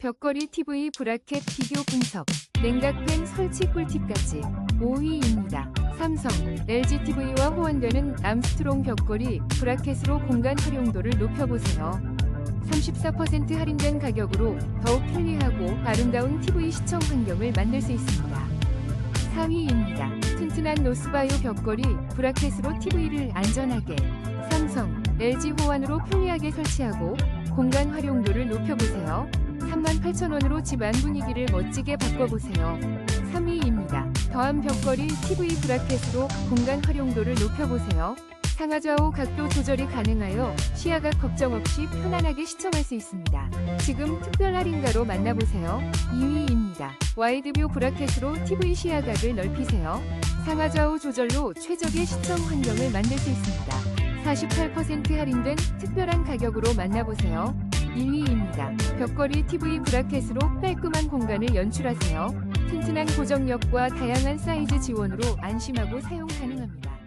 벽걸이 TV 브라켓 비교 분석, 냉각팬 설치 꿀팁까지 5위입니다. 삼성, LG TV와 호환되는 암스트롱 벽걸이 브라켓으로 공간 활용도를 높여보세요. 34% 할인된 가격으로 더욱 편리하고 아름다운 TV 시청 환경을 만들 수 있습니다. 4위입니다. 튼튼한 노스바이오 벽걸이 브라켓으로 TV를 안전하게 삼성, LG 호환으로 편리하게 설치하고 공간 활용도를 높여보세요. 38,000원으로 집안 분위기를 멋지게 바꿔보세요. 3위입니다. 더한 벽걸이 TV 브라켓으로 공간 활용도를 높여보세요. 상하좌우 각도 조절이 가능하여 시야각 걱정 없이 편안하게 시청할 수 있습니다. 지금 특별 할인가로 만나보세요. 2위입니다. 와이드뷰 브라켓으로 TV 시야각을 넓히세요. 상하좌우 조절로 최적의 시청 환경을 만들 수 있습니다. 48% 할인된 특별한 가격으로 만나보세요. 1위입니다. 벽걸이 TV 브라켓으로 깔끔한 공간을 연출하세요. 튼튼한 고정력과 다양한 사이즈 지원으로 안심하고 사용 가능합니다.